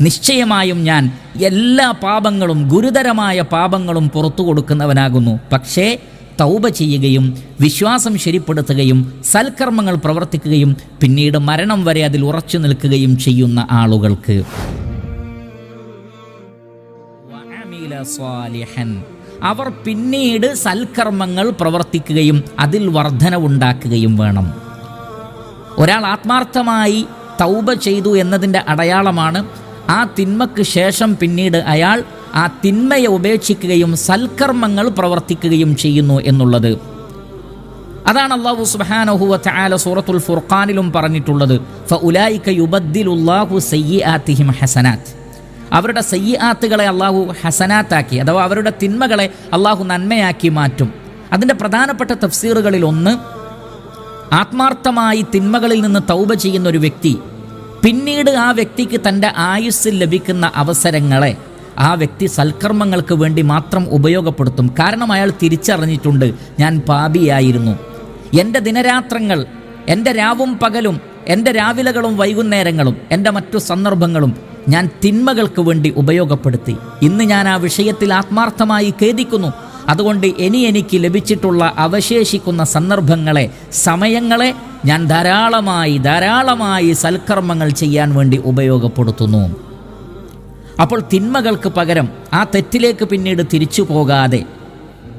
നിശ്ചയമായും ഞാൻ എല്ലാ പാപങ്ങളും ഗുരുതരമായ പാപങ്ങളും പുറത്തു കൊടുക്കുന്നവനാകുന്നു. പക്ഷേ തൗബ ചെയ്യുകയും വിശ്വാസം ശരിപ്പെടുത്തുകയും സൽക്കർമ്മങ്ങൾ പ്രവർത്തിക്കുകയും പിന്നീട് മരണം വരെ അതിൽ ഉറച്ചു നിൽക്കുകയും ചെയ്യുന്ന ആളുകൾക്ക്. സ്വാലിഹൻ. അവർ പിന്നീട് സൽക്കർമ്മങ്ങൾ പ്രവർത്തിക്കുകയും അതിൽ വർധനവുണ്ടാക്കുകയും വേണം. ഒരാൾ ആത്മാർത്ഥമായി തൗബ ചെയ്തു എന്നതിന്റെ അടയാളമാണ് ആ തിന്മക്ക് ശേഷം പിന്നീട് അയാൾ ആ തിന്മയെ ഉപേക്ഷിക്കുകയും സൽക്കർമ്മങ്ങൾ പ്രവർത്തിക്കുകയും ചെയ്യുന്നു എന്നുള്ളത്. അതാണ് അള്ളാഹു സുബ്ഹാനഹു തആല സൂറത്തുൽ ഫുർഖാനിലും പറഞ്ഞിട്ടുള്ളത്. ഫഉലൈക യുബദ്ദിലുല്ലാഹു സയ്യിആതിഹിം ഹസനാത്ത്. അവരുടെ സയ്യാത്തുകളെ അള്ളാഹു ഹസനാത്താക്കി അഥവാ അവരുടെ തിന്മകളെ അള്ളാഹു നന്മയാക്കി മാറ്റും. അതിന്റെ പ്രധാനപ്പെട്ട തഫ്സീറുകളിൽ ഒന്ന് ആത്മാർത്ഥമായി തിന്മകളിൽ നിന്ന് തൗബ ചെയ്യുന്ന ഒരു വ്യക്തി പിന്നീട് ആ വ്യക്തിക്ക് തന്റെ ആയുസ്സിൽ ലഭിക്കുന്ന അവസരങ്ങളെ ആ വ്യക്തി സൽക്കർമ്മങ്ങൾക്ക് വേണ്ടി മാത്രം ഉപയോഗപ്പെടുത്തും. കാരണം അയാൾ തിരിച്ചറിഞ്ഞിട്ടുണ്ട് ഞാൻ പാപിയായിരുന്നു. എന്റെ ദിനരാത്രങ്ങൾ എന്റെ രാവും പകലും എന്റെ രാവിലകളും വൈകുന്നേരങ്ങളും എന്റെ മറ്റു സന്ദർഭങ്ങളും ഞാൻ തിന്മകൾക്ക് വേണ്ടി ഉപയോഗപ്പെടുത്തി. ഇന്ന് ഞാൻ ആ വിഷയത്തിൽ ആത്മാർത്ഥമായി ഖേദിക്കുന്നു. അതുകൊണ്ട് ഇനി എനിക്ക് ലഭിച്ചിട്ടുള്ള അവശേഷിക്കുന്ന സന്ദർഭങ്ങളെ സമയങ്ങളെ ഞാൻ ധാരാളമായി ധാരാളമായി സൽക്കർമ്മങ്ങൾ ചെയ്യാൻ വേണ്ടി ഉപയോഗപ്പെടുത്തുന്നു. അപ്പോൾ തിന്മകൾക്ക് പകരം ആ തെറ്റിലേക്ക് പിന്നീട് തിരിച്ചു പോകാതെ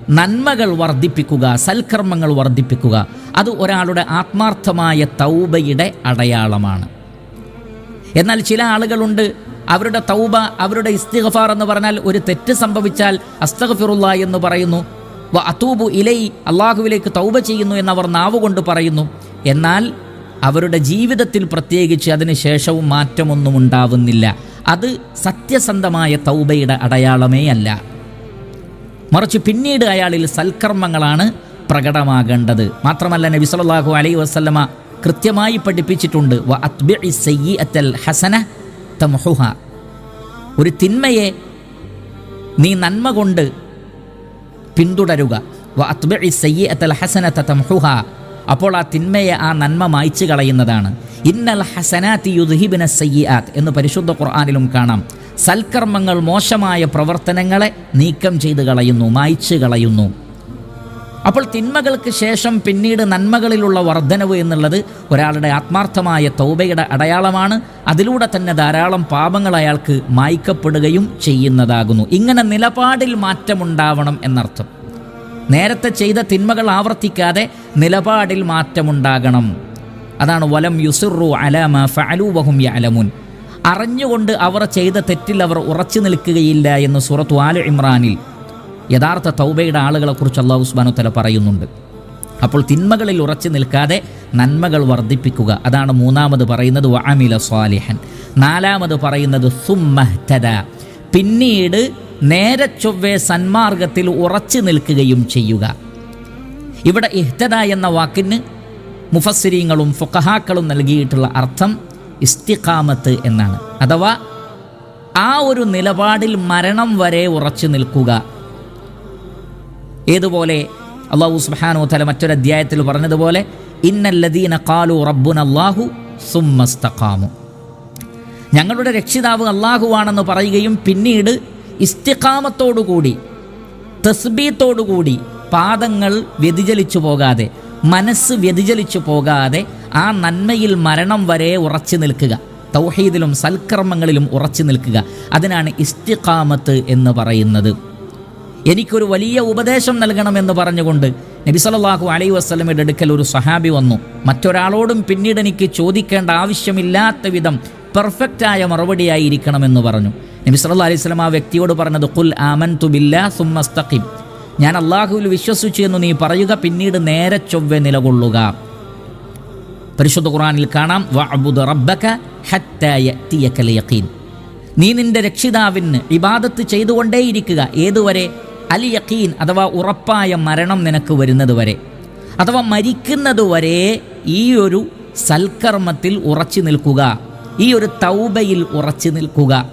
നന്മകൾ വർദ്ധിപ്പിക്കുക സൽക്കർമ്മങ്ങൾ വർദ്ധിപ്പിക്കുക അത് ഒരാളുടെ ആത്മാർത്ഥമായ തൗബയുടെ അടയാളമാണ്. എന്നാൽ ചില ആളുകളുണ്ട് അവരുടെ തൗബ അവരുടെ ഇസ്തിഗഫാർ എന്ന് പറഞ്ഞാൽ ഒരു തെറ്റ് സംഭവിച്ചാൽ അസ്തഗഫിറുല്ല എന്ന് പറയുന്നു. വ അതൂബു ഇലൈ അള്ളാഹുവിലേക്ക് തൗബ ചെയ്യുന്നു എന്നവർ നാവുകൊണ്ട് പറയുന്നു. എന്നാൽ അവരുടെ ജീവിതത്തിൽ പ്രത്യേകിച്ച് അതിന് ശേഷവും മാറ്റമൊന്നും ഉണ്ടാവുന്നില്ല. അത് സത്യസന്ധമായ തൗബയുടെ അടയാളമേ അല്ല. മറിച്ച് പിന്നീട് അയാളിൽ സൽക്കർമ്മങ്ങളാണ് പ്രകടമാകേണ്ടത്. മാത്രമല്ല നബി സല്ലല്ലാഹു അലൈഹി വസല്ലമ കൃത്യമായി പഠിപ്പിച്ചിട്ടുണ്ട്. വ അത്ബി സയ്യി അത്തൽ ഹസന തംഹുഹ. ഒരു തിന്മയെ നീ നന്മ കൊണ്ട് പിന്തുടരുക. വ അത്ബി സയ്യി അത്തൽ ഹസന തംഹുഹ. അപ്പോൾ ആ തിന്മയെ ആ നന്മ മായ്ച്ചു കളയുന്നതാണ്. ഇന്നൽ ഹസനാത്തി യുദ്ഹിബിന സയ്യാത്ത് എന്ന് പരിശുദ്ധ ഖുർആാനിലും കാണാം. സൽക്കർമ്മങ്ങൾ മോശമായ പ്രവർത്തനങ്ങളെ നീക്കം ചെയ്ത് കളയുന്നു മായ്ച്ചു കളയുന്നു. അപ്പോൾ തിന്മകൾക്ക് ശേഷം പിന്നീട് നന്മകളിലുള്ള വർധനവ് എന്നുള്ളത് ഒരാളുടെ ആത്മാർത്ഥമായ തൗബയുടെ അടയാളമാണ്. അതിലൂടെ തന്നെ ധാരാളം പാപങ്ങൾ അയാൾക്ക് മായ്ക്കപ്പെടുകയും ചെയ്യുന്നതാകുന്നു. ഇങ്ങനെ നിലപാടിൽ മാറ്റമുണ്ടാവണം എന്നർത്ഥം. നേരത്തെ ചെയ്ത തിന്മകൾ ആവർത്തിക്കാതെ നിലപാടിൽ മാറ്റമുണ്ടാകണം. അതാണ് വലം യുസിറു അലാമ ഫഅലൂവഹും യഅലമുൻ. അറിഞ്ഞുകൊണ്ട് അവർ ചെയ്ത തെറ്റിൽ അവർ ഉറച്ചു നിൽക്കുകയില്ല എന്ന് സുറത്തു ആല ഇമ്രാനിൽ യഥാർത്ഥ തൗബയുടെ ആളുകളെക്കുറിച്ച് അള്ളാഹു ഉസ്മാനു തല പറയുന്നുണ്ട്. അപ്പോൾ തിന്മകളിൽ ഉറച്ചു നിൽക്കാതെ നന്മകൾ വർദ്ധിപ്പിക്കുക. അതാണ് മൂന്നാമത് പറയുന്നത് വഅമില സ്വാലിഹൻ. നാലാമത് പറയുന്നത് സുമ്മഹ്തദ പിന്നീട് നേരെ ചൊവ്വേ സന്മാർഗത്തിൽ ഉറച്ചു നിൽക്കുകയും ചെയ്യുക. ഇവിടെ ഇഹ്തദ എന്ന വാക്കിന് മുഫസ്സിരീങ്ങളും ഫുഖഹാക്കളും നൽകിയിട്ടുള്ള അർത്ഥം ഇസ്തിഖാമത്ത് എന്നാണ്. അഥവാ ആ ഒരു നിലപാടിൽ മരണം വരെ ഉറച്ചു നിൽക്കുക. ഏതുപോലെ? അള്ളാഹു സുബാനു തല മറ്റൊരു അധ്യായത്തിൽ പറഞ്ഞതുപോലെ ഇന്നല്ലദീന ഖാലു റബ്ബുൻ അല്ലാഹു സുമ്മസ്തഖാമു ഞങ്ങളുടെ രക്ഷിതാവ് അള്ളാഹുവാണെന്ന് പറയുകയും പിന്നീട് ഇസ്തിഖാമത്തോടുകൂടി തസ്ബീത്തോടുകൂടി പാദങ്ങൾ വ്യതിചലിച്ചു പോകാതെ മനസ്സ് വ്യതിചലിച്ചു പോകാതെ ആ നന്മയിൽ മരണം വരെ ഉറച്ചു നിൽക്കുക തൗഹീദിലും സൽക്കർമ്മങ്ങളിലും ഉറച്ചു നിൽക്കുക. അതിനാണ് ഇസ്തിഖാമത്ത് എന്ന് പറയുന്നത്. എനിക്കൊരു വലിയ ഉപദേശം നൽകണമെന്ന് പറഞ്ഞുകൊണ്ട് നബി സല്ലല്ലാഹു അലൈഹി വസ്ലമയുടെ അടുക്കൽ ഒരു സഹാബി വന്നു. മറ്റൊരാളോടും പിന്നീട് എനിക്ക് ചോദിക്കേണ്ട ആവശ്യമില്ലാത്ത വിധം പെർഫെക്റ്റായ മറുപടിയായിരിക്കണമെന്ന് പറഞ്ഞു. നബി സല്ലല്ലാഹു അലൈഹി സ്വലം ആ വ്യക്തിയോട് പറഞ്ഞത് കുൽ ആമൻ തുബില്ലാ സുമ്മസ്തഖിം ഞാൻ അള്ളാഹുവിൽ വിശ്വസിച്ചു എന്ന് നീ പറയുക പിന്നീട് നേരെ ചൊവ്വെ നിലകൊള്ളുക. പരിശുദ്ധ ഖുറാനിൽ കാണാം നീ നിന്റെ രക്ഷിതാവിന് ഇബാദത്ത് ചെയ്തുകൊണ്ടേയിരിക്കുക. ഏതുവരെ? അൽ യഖീൻ അഥവാ ഉറപ്പായ മരണം നിനക്ക് വരുന്നത് വരെ. അഥവാ മരിക്കുന്നത് വരെ ഈ ഒരു സൽക്കർമ്മത്തിൽ ഉറച്ചു നിൽക്കുക. ഈ ഒരു തൗബയിൽ ഉറച്ചു നിൽക്കുക.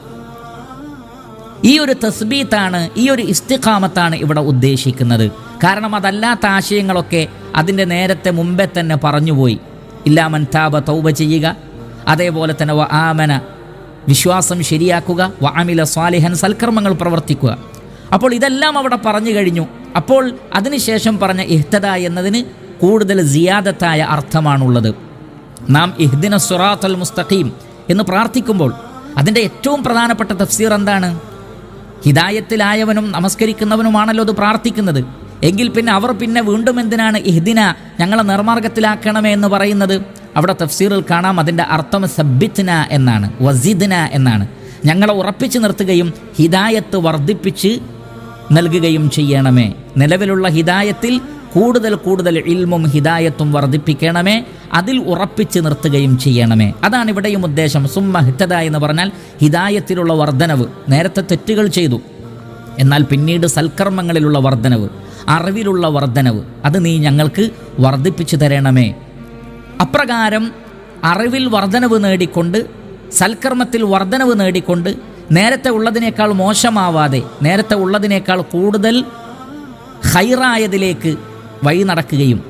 ഈ ഒരു തസ്ബീത്താണ് ഈ ഒരു ഇസ്തിഖാമത്താണ് ഇവിടെ ഉദ്ദേശിക്കുന്നത്. കാരണം അതല്ലാത്ത ആശയങ്ങളൊക്കെ അതിന്റെ നേരത്തെ മുമ്പേ തന്നെ പറഞ്ഞുപോയി. ഇല്ലാമൻ താപ തൗബ ചെയ്യുക. അതേപോലെ തന്നെ വ ആമന വിശ്വാസം ശരിയാക്കുക. വ അമില സ്വാലിഹൻ സൽക്കർമ്മങ്ങൾ പ്രവർത്തിക്കുക. അപ്പോൾ ഇതെല്ലാം അവിടെ പറഞ്ഞു കഴിഞ്ഞു. അപ്പോൾ അതിനുശേഷം പറഞ്ഞ ഇഹ്തദ എന്നതിന് കൂടുതൽ സിയാദത്തായ അർത്ഥമാണുള്ളത്. നാം ഇഹ്ദിന സുറാത്തൽ മുസ്തഖീം എന്ന് പ്രാർത്ഥിക്കുമ്പോൾ അതിന്റെ ഏറ്റവും പ്രധാനപ്പെട്ട തഫ്സീർ എന്താണ്? ഹിദായത്തിലായവനും നമസ്കരിക്കുന്നവനുമാണല്ലോ അത് പ്രാർത്ഥിക്കുന്നത്. എങ്കിൽ പിന്നെ അവർ പിന്നെ വീണ്ടും എന്തിനാണ് ഇഹ്ദിന ഞങ്ങളെ നിർമാർഗത്തിലാക്കണമേ എന്ന് പറയുന്നത്? അവിടെ തഫ്സീറിൽ കാണാം അതിന്റെ അർത്ഥം സബ്ബിത്ന എന്നാണ് വസിദ്ന എന്നാണ്. ഞങ്ങളെ ഉറപ്പിച്ചു നിർത്തുകയും ഹിദായത്ത് വർദ്ധിപ്പിച്ച് നൽകുകയും ചെയ്യണമേ. നിലവിലുള്ള ഹിദായത്തിൽ കൂടുതൽ കൂടുതൽ ഇൽമും ഹിദായത്തും വർദ്ധിപ്പിക്കണമേ. അതിൽ ഉറപ്പിച്ച് നിർത്തുകയും ചെയ്യണമേ. അതാണ് ഇവിടെയും ഉദ്ദേശം. സുമ്മ ഹിറ്റത എന്ന് പറഞ്ഞാൽ ഹിദായത്തിലുള്ള വർധനവ്. നേരത്തെ തെറ്റുകൾ ചെയ്തു. എന്നാൽ പിന്നീട് സൽക്കർമ്മങ്ങളിലുള്ള വർധനവ് അറിവിലുള്ള വർധനവ് അത് നീ ഞങ്ങൾക്ക് വർദ്ധിപ്പിച്ചു തരണമേ. അപ്രകാരം അറിവിൽ വർധനവ് നേടിക്കൊണ്ട് സൽക്കർമ്മത്തിൽ വർധനവ് നേടിക്കൊണ്ട് നേരത്തെ ഉള്ളതിനേക്കാൾ മോശമാവാതെ നേരത്തെ ഉള്ളതിനേക്കാൾ കൂടുതൽ ഹൈറായതിലേക്ക് വഴി നടക്കുകയും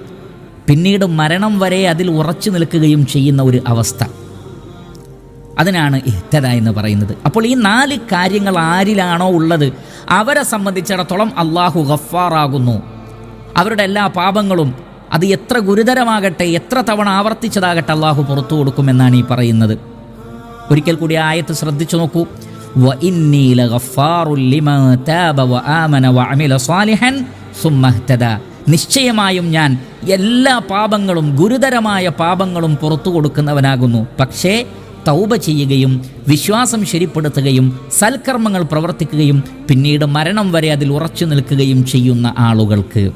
പിന്നീട് മരണം വരെ അതിൽ ഉറച്ചു നിൽക്കുകയും ചെയ്യുന്ന ഒരു അവസ്ഥ. അതിനാണ് ഇഹ്തദ എന്ന് പറയുന്നത്. അപ്പോൾ ഈ നാല് കാര്യങ്ങൾ ആരിലാണോ ഉള്ളത്? അവരെ സംബന്ധിച്ചിടത്തോളം അള്ളാഹു ഗഫാറാകുന്നു അവരുടെ എല്ലാ പാപങ്ങളും അത് എത്ര ഗുരുതരമാകട്ടെ എത്ര തവണ ആവർത്തിച്ചതാകട്ടെ അള്ളാഹു പുറത്തു കൊടുക്കുമെന്നാണ് ഈ പറയുന്നത്. ഒരിക്കൽ കൂടി ആയത്ത് ശ്രദ്ധിച്ചു നോക്കൂ. നിശ്ചയമായും ഞാൻ എല്ലാ പാപങ്ങളും ഗുരുതരമായ പാപങ്ങളും പുറത്തു കൊടുക്കുന്നവനാകുന്നു. പക്ഷേ തൗബ ചെയ്യുകയും വിശ്വാസം ശരിപ്പെടുത്തുകയും സൽക്കർമ്മങ്ങൾ പ്രവർത്തിക്കുകയും പിന്നീട് മരണം വരെ അതിൽ ഉറച്ചു നിൽക്കുകയും ചെയ്യുന്ന ആളുകൾക്ക്.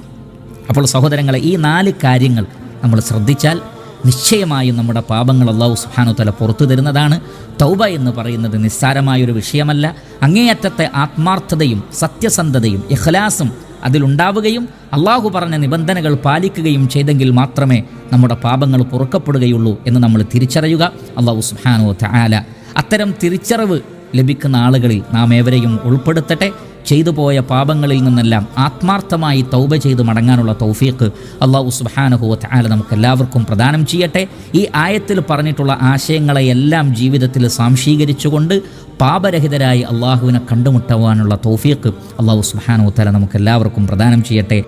അപ്പോൾ സഹോദരങ്ങളെ ഈ നാല് കാര്യങ്ങൾ നമ്മൾ ശ്രദ്ധിച്ചാൽ നിശ്ചയമായും നമ്മുടെ പാപങ്ങൾ അള്ളാഹു സുഹാനു തല പുറത്തു തരുന്നതാണ്. തൗബ എന്ന് പറയുന്നത് നിസ്സാരമായൊരു വിഷയമല്ല. അങ്ങേയറ്റത്തെ ആത്മാർത്ഥതയും സത്യസന്ധതയും ഇഖ്ലാസും അതിലുണ്ടാവുകയും അള്ളാഹു പറഞ്ഞ നിബന്ധനകൾ പാലിക്കുകയും ചെയ്തെങ്കിൽ മാത്രമേ നമ്മുടെ പാപങ്ങൾ പൊറുക്കപ്പെടുകയുള്ളൂ എന്ന് നമ്മൾ തിരിച്ചറിയുക. അള്ളാഹു സുഹാനു തആല അത്തരം തിരിച്ചറിവ് ലഭിക്കുന്ന ആളുകളിൽ നാം ഏവരെയും ഉൾപ്പെടുത്തട്ടെ. ചെയ്തു പോയ പാപങ്ങളിൽ നിന്നെല്ലാം ആത്മാർത്ഥമായി തൗബ ചെയ്ത് മടങ്ങാനുള്ള തൗഫീഖ് അള്ളാഹു സുബാനഹുവത്ത് ആല നമുക്ക് എല്ലാവർക്കും പ്രദാനം ചെയ്യട്ടെ. ഈ ആയത്തിൽ പറഞ്ഞിട്ടുള്ള ആശയങ്ങളെയെല്ലാം ജീവിതത്തിൽ സാംശീകരിച്ചുകൊണ്ട് പാപരഹിതരായി അള്ളാഹുവിനെ കണ്ടുമുട്ടുവാനുള്ള തൗഫീഖ് അള്ളാഹു സുബാനുഹുത്താല താല നമുക്ക് എല്ലാവർക്കും പ്രദാനം ചെയ്യട്ടെ.